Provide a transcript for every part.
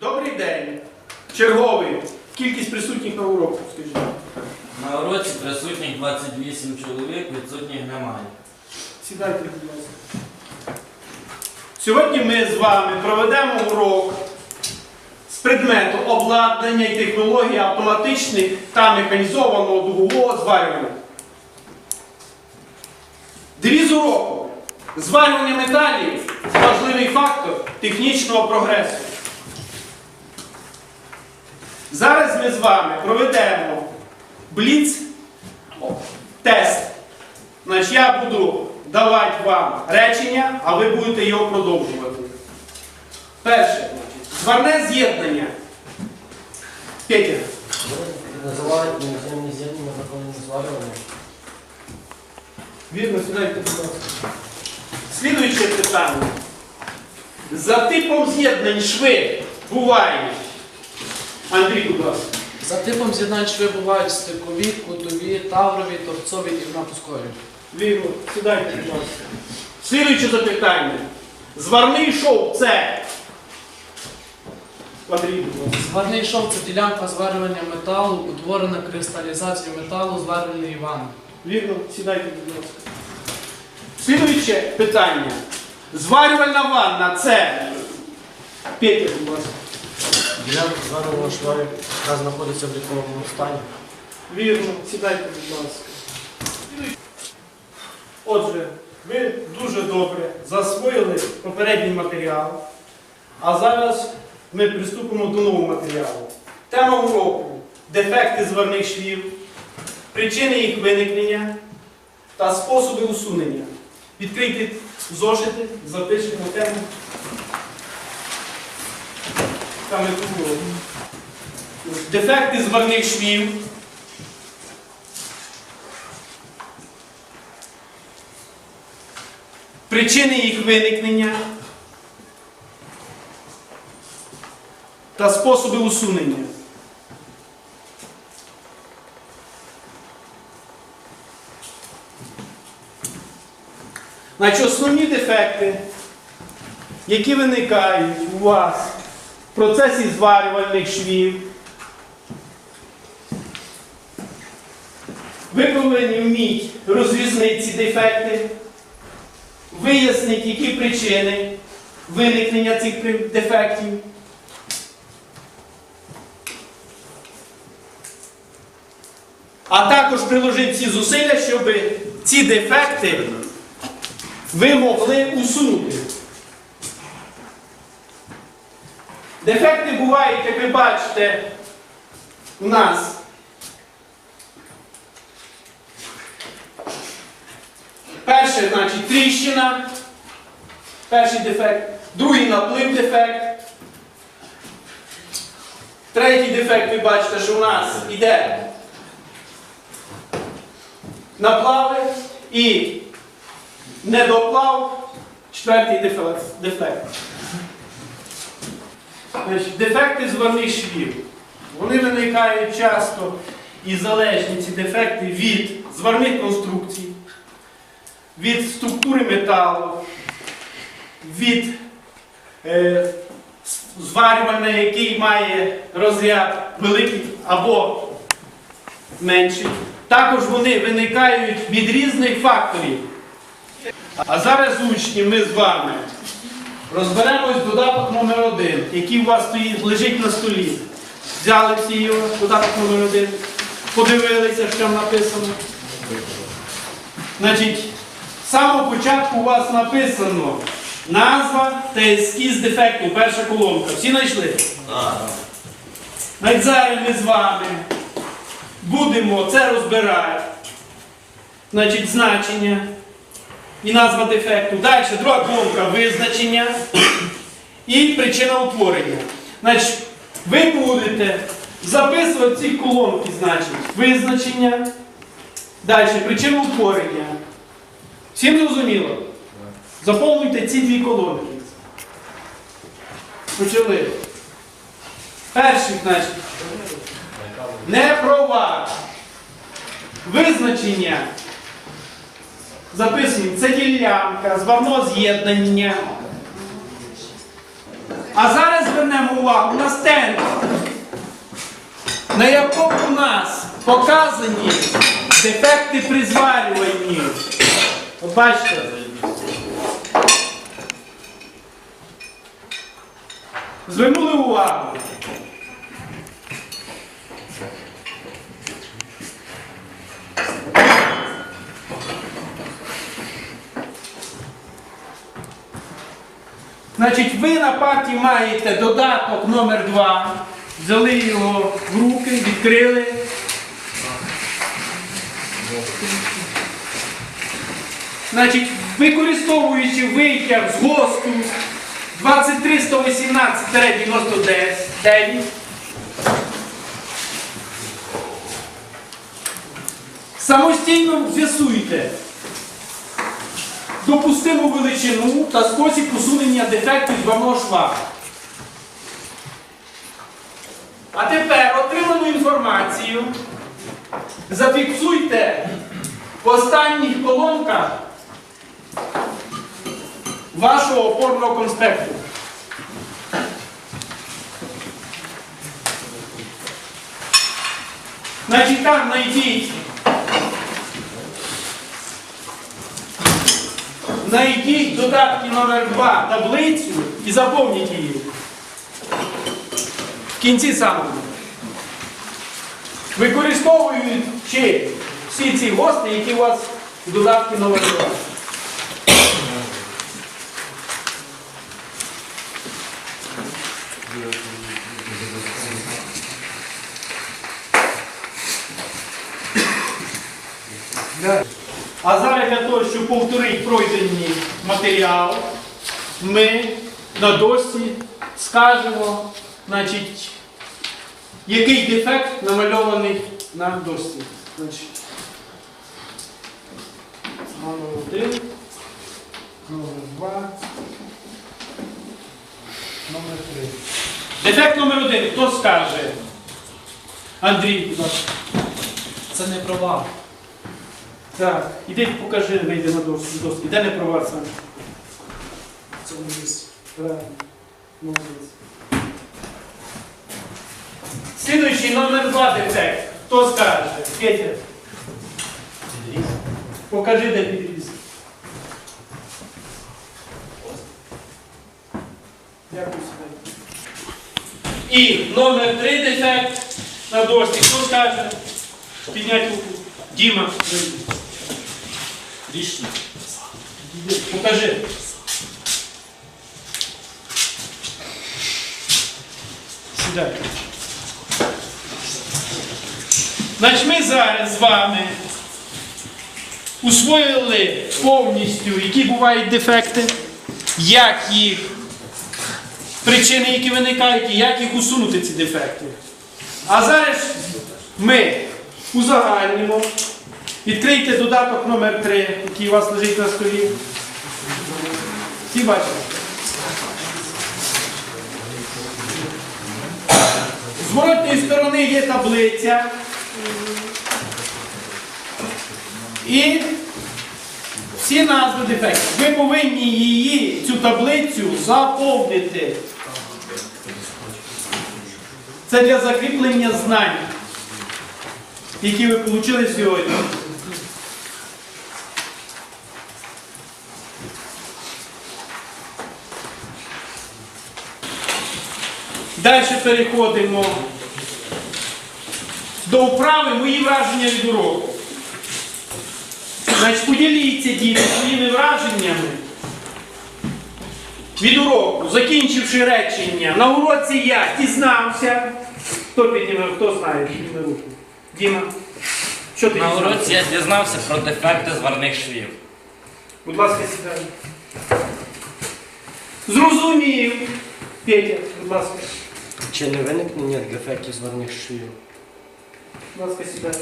Добрий день. Черговий. Кількість присутніх на уроку, скажіть. На уроці присутніх 28 чоловік, відсутніх немає. Сідайте, будь ласка. Сьогодні ми з вами проведемо урок з предмету обладнання і технології автоматичних та механізованого дугового зварювання. Девіз уроку. Зварювання металів важливий фактор технічного прогресу. Зараз ми з вами проведемо бліц тест. Значить, я буду давати вам речення, а ви будете його продовжувати. Перше, зварне з'єднання. Петя. Називають іноземні з'єднання законом зварювання. Вірно, сідайте, будь ласка. Слідуюче питання. За типом з'єднань шви бувають. Андрій, будь ласка. За типом з'єднань шви бувають стикові, кутові, таврові, торцові і гнатускові. Вірно, сідайте, будь ласка. Слідуюче запитання. Зварний шов це. Андрій, будь ласка. Зварний шов це ділянка зварювання металу, утворена кристалізацією металу, зварений ванни. Вірно, сідайте, будь ласка. Слідуюче питання. Зварювальна ванна це. Петя, будь ласка. Ділянка звареного шва, яка знаходиться в ліковому стані. Вірно, сідайте, будь ласка. Отже, ви дуже добре засвоїли попередній матеріал. А зараз ми приступимо до нового матеріалу. Тема уроку дефекти зварних швів, причини їх виникнення та способи усунення. Відкрийте зошити, запишемо тему. Саме уроку. Дефекти зварних швів. Причини їх виникнення та способи усунення. Значить, основні дефекти, які виникають у вас в процесі зварювальних швів, ви повинні вміти розрізнити ці дефекти, вияснити, які причини виникнення цих дефектів. А також приложити всі зусилля, щоб ці дефекти ви могли усунути. Дефекти бувають, як ви бачите, у нас Перше, значить, тріщина. Перший дефект. Другий наплив дефект. Третій дефект, ви бачите, що у нас йде наплави і недоплав. Четвертий дефект. Значить, дефекти зварних швів. Вони виникають часто і залежні ці дефекти від зварних конструкцій від структури металу, від е, зварювання, який має розряд великий або менший. Також вони виникають від різних факторів. А зараз, учні, ми з вами розберемось додаток номер один, який у вас стоїть, лежить на столі. Взяли всі його, додаток номер один, подивилися, що там написано. Значить, з самого початку у вас написано назва та ескіз дефекту, перша колонка. Всі знайшли? Навіть зараз ми з вами будемо це розбирати. Значить, значення і назва дефекту. Далі друга колонка визначення і причина утворення. Значить, ви будете записувати ці колонки, значить, визначення. Далі причина утворення. Всім зрозуміло? Заповнюйте ці дві колонки. Почали. Перший, значить, не права. Визначення. Записуємо. Це ділянка, зварно з'єднання. А зараз звернемо увагу на стенд, на якому у нас показані дефекти при зварюванні. От бачите? Звернули увагу. Значить, ви на парті маєте додаток номер 2 взяли його в руки, відкрили. Значить, використовуючи витяг з ГОСТу 23-118-99, самостійно з'ясуйте допустиму величину та спосіб усунення дефектів зварного шва. А тепер отриману інформацію зафіксуйте в останніх колонках вашого опорного конспекту. Значить, там знайдіть Знайдіть додатки номер 2 таблицю і заповніть її. В кінці самого. Використовуючи всі ці гости, які у вас в додатки номер 2. А зараз для того, щоб повторити пройдений матеріал, ми на дошці скажемо, значить, який дефект намальований на дошці. Значить, номер один, номер два, номер три. Дефект номер один. Хто скаже? Андрій, будь ласка. Це не права. Так, іди покажи, вийди на доску. доску. Де не права сам? В цьому місці. Правильно. Молодець. Слідуючий номер два дефект. Хто скаже? Петя. Покажи, де підріз. Дякую себе. І номер три дефект на дошці. Хто скаже? Піднять руку. Діма. Рішення. Покажи. Сідай. Значить, ми зараз з вами усвоїли повністю, які бувають дефекти, як їх, причини, які виникають, і як їх усунути ці дефекти. А зараз ми узагальнимо. Відкрийте додаток номер 3, який у вас лежить на столі. Всі бачите? З воротної сторони є таблиця. І всі назви дефектів. Ви повинні її, цю таблицю, заповнити. Це для закріплення знань, які ви отримали сьогодні. Далі переходимо до вправи мої враження від уроку. Значить, поділіться діти своїми враженнями від уроку, закінчивши речення. На уроці я дізнався. Хто підніме, хто знає, підніме руку. Діма, що ти На дізнався? уроці я дізнався про дефекти зварних швів. Будь ласка, сідай. Зрозумів. Петя, будь ласка. Чи не виникнення дефектів зварних швів? Будь ласка, сідай.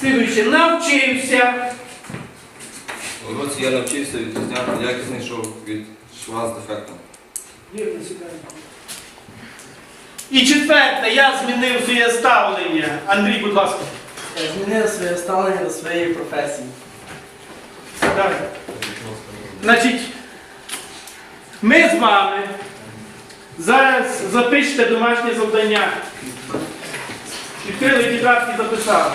Слідуючи, навчився. У році я навчився відрізняти якісний шов від шва з дефектом. Вірно, сідай. І четверте, я змінив своє ставлення. Андрій, будь ласка. Я змінив своє ставлення до своєї професії. Сідай. Значить, ми з вами Зараз запишете домашнє завдання. Відкрили тетрадки, записали.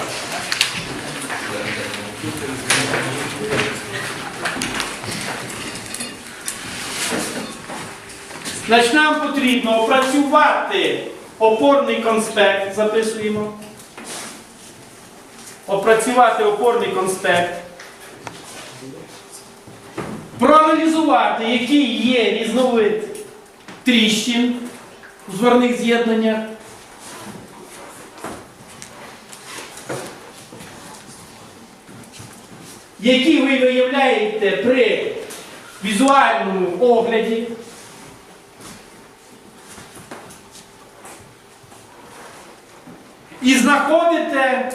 Значить, нам потрібно опрацювати опорний конспект, записуємо. Опрацювати опорний конспект. Проаналізувати, який є різновид тріщин у зворних з'єднаннях. Які ви виявляєте при візуальному огляді. І знаходите,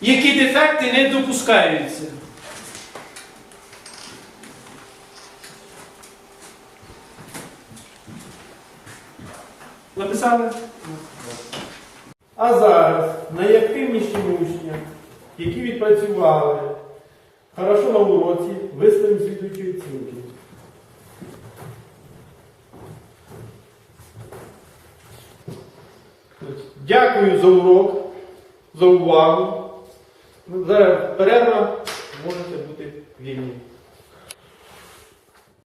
які дефекти не допускаються. Написали? А зараз найактивніші учні, які відпрацювали хорошо на уроці, виставимо слідуючі оцінки. Дякую за урок, за увагу. Зараз перерва, можете бути вільні.